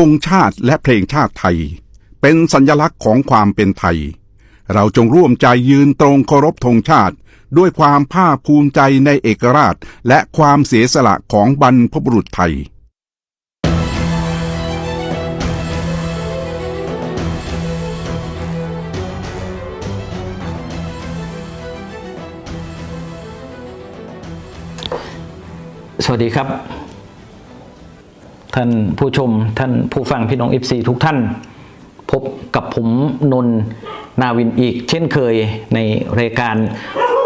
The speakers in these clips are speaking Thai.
ธงชาติและเพลงชาติไทย เป็นสัญลักษณ์ของความเป็นไทย เราจงร่วมใจยืนตรงเคารพธงชาติ ด้วยความภาคภูมิใจในเอกราช และความเสียสละของบรรพบุรุษไทยสวัสดีครับ ท่านผู้ชมท่านผู้ฟังพี่น้อง FC ทุกท่าน พบกับผมนนท์นาวินอีก เช่นเคยในรายการ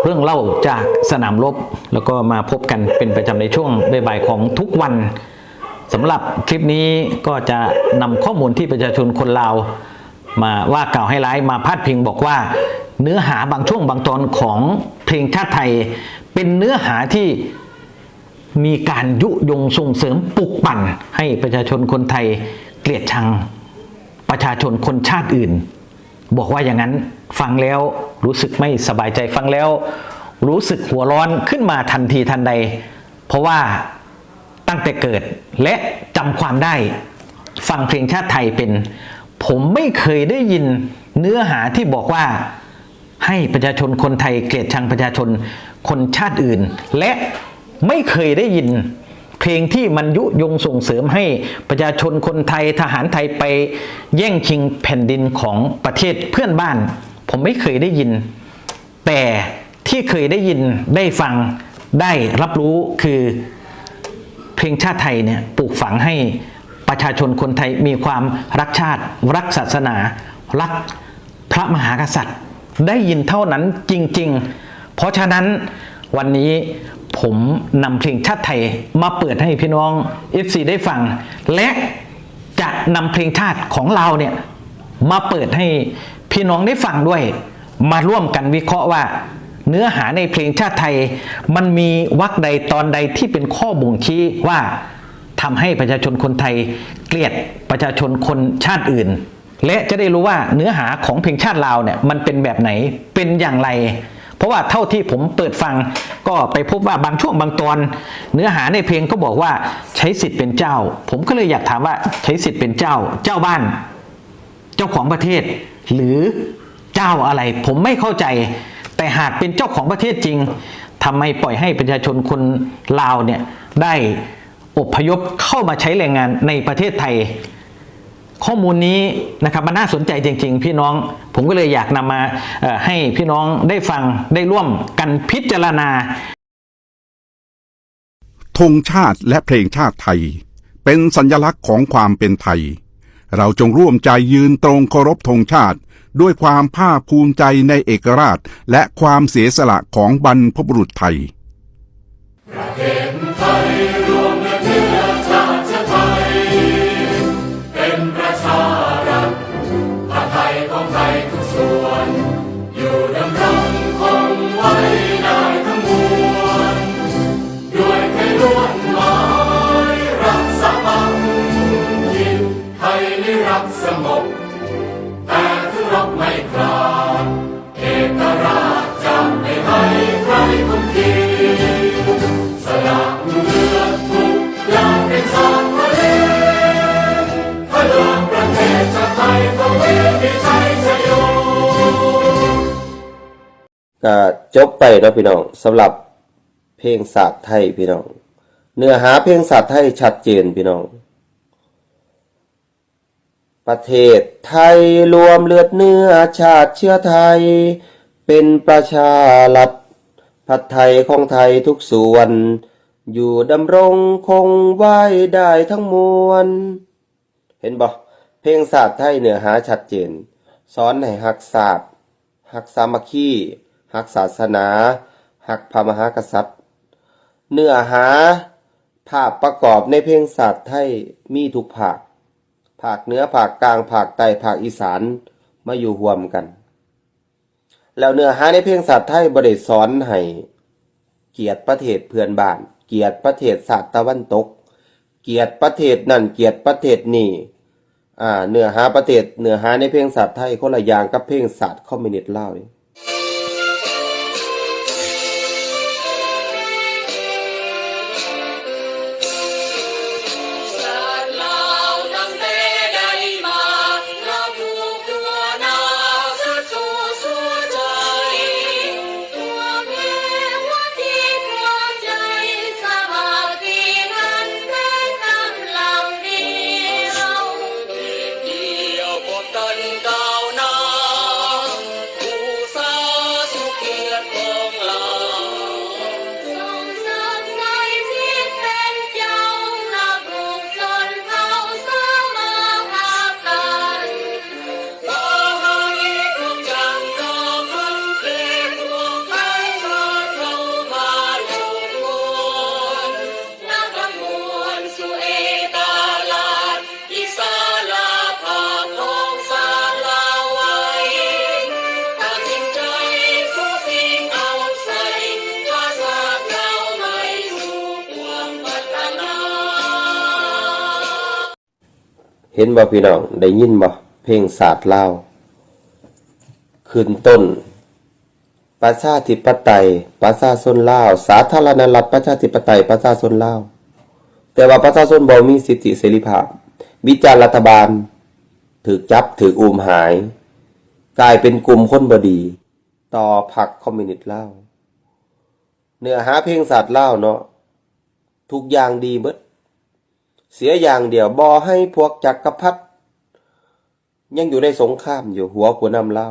เรื่องเล่าจากสนามรบ แล้วก็มาพบกันเป็นประจำในช่วงบ่ายๆของทุกวันสำหรับคลิปนี้ก็จะนำข้อมูลที่ประชาชนคนลาวมาว่ากล่าวให้ร้ายมาพาดพิงบอกว่า เนื้อหาบางช่วงบางตอนของเพลงชาติไทย เป็นเนื้อหาที่ มีการยุยงส่งเสริมปลุกปั่น ให้ประชาชนคนไทยเกลียดชังประชาชนคนชาติอื่น บอกว่าอย่างนั้นฟังแล้วรู้สึกไม่สบายใจฟังแล้ว รู้สึกหัวร้อนขึ้นมาทันทีทันใด เพราะว่าตั้งแต่เกิดและจำความได้ ฟังเพลงชาติไทยเป็น ผมไม่เคยได้ยินเนื้อหาที่บอกว่าให้ประชาชนคนไทยเกลียดชังประชาชนคนชาติอื่น และ ไม่เคยได้ยิน เพลงที่มันยุยงส่งเสริมให้ประชาชนคนไทยทหารไทยไปแย่งชิงแผ่นดินของประเทศเพื่อนบ้าน ผมไม่เคยได้ยิน แต่ที่เคยได้ยินได้ฟังได้รับรู้คือเพลงชาติไทยเนี่ยปลูกฝังให้ประชาชนคนไทยมีความรักชาติ รักศาสนา รักพระมหากษัตริย์ ได้ยินเท่านั้นจริง ๆ เพราะฉะนั้นวันนี้ ผมนำเพลงชาติไทยมาเปิดให้พี่น้อง FC ได้ฟัง และจะนำเพลงชาติของเราเนี่ยมาเปิดให้พี่น้องได้ฟังด้วย มาร่วมกันวิเคราะห์ว่า เนื้อหาในเพลงชาติไทย มันมีวรรคใดตอนใดที่เป็นข้อบ่งชี้ว่าทำให้ประชาชนคนไทยเกลียดประชาชนคนชาติอื่น และจะได้รู้ว่าเนื้อหาของเพลงชาติลาวเนี่ยมันเป็นแบบไหนเป็นอย่างไร เพราะว่าเท่าที่ผมเปิดฟังก็ไปพบว่าบางช่วงบางตอน เนื้อหาในเพลงก็บอกว่าใช้สิทธิ์เป็นเจ้า ผมก็เลยอยากถามว่าใช้สิทธิ์เป็นเจ้า เจ้าบ้าน เจ้าของประเทศ หรือเจ้าอะไร ผมไม่เข้าใจ แต่หากเป็นเจ้าของประเทศจริงทำไมปล่อยให้ประชาชนคนลาวเนี่ยได้อพยพเข้ามาใช้แรงงานในประเทศไทย ข้อมูลนี้นะครับมันน่าสนใจจริง ๆ พี่น้อง ผมก็เลยอยากนำมาให้พี่น้องได้ฟังได้ร่วมกันพิจารณาธงชาติและเพลงชาติไทย เป็นสัญลักษณ์ของความเป็นไทย เราจงร่วมใจยืนตรงเคารพธงชาติ ด้วยความภาคภูมิใจในเอกราช และความเสียสละของบรรพบุรุษไทยเป็น ทุกส่วน อยู่ดำรงคงไว้ได้ทั้งมวลด้วยไทยล้วนหมายรักสามัคคีไทยนิรักสงบแต่ถึงรบไม่คลาดเอกราช ก็จบไปเนาะพี่น้องสำหรับเพลงศาสตร์ไทยพี่น้อง เนื้อหาเพลงศาสตร์ไทยชัดเจนพี่น้อง ประเทศไทยรวมเลือดเนื้อชาติเชื้อไทย เป็นประชารัฐผัดไทยของไทยทุกส่วน อยู่ดำรงคงไว้ได้ทั้งมวล เห็นบ่เพลงศาสตร์ไทยเนื้อหาชัดเจนสอนให้หักศาสตร์หักสามัคคี หักศาสนา หักพระมหากษัตริย์ เนื้อหา ภาพประกอบในเพลงศาสตร์ไทยมีทุกภาคภาคเหนือภาคกลางภาคใต้ภาคอีสานมาอยู่รวมกัน แล้วเนื้อหาในเพลงศาสตร์ไทยบ่ได้สอนให้เกียรติประเทศเพื่อนบ้าน เกียรติประเทศศาสตร์ตะวันตก เกียรติประเทศนั่นเกียรติประเทศนี่อ่าเนื้อหาประเทศเนื้อหาในเพลงศาสตร์ไทยคนละอย่างกับเพลงศาสตร์คอมมิวนิสต์ลาเลย เห็นบ่พี่น้องได้ยินบ่เพลงศาสตร์ลาวขึ้นต้นประชาธิปไตยประชาชนลาว สาธารณรัฐประชาธิปไตยประชาชนลาวแต่ว่าประชาชนบ่มีสิทธิเสรีภาพ วิจารณ์รัฐบาลถูกจับถูกอุ้มหาย กลายเป็นกลุ่มคนบดี ต่อพรรคคอมมิวนิสต์ลาวเนื้อหาเพลงศาสตร์ลาวเนาะทุกอย่างดีเบิด เสียอย่างเดียวบอให้พวกจักรพรรดิยังอยู่ในสงครามอยู่หัวผัวนำเล่า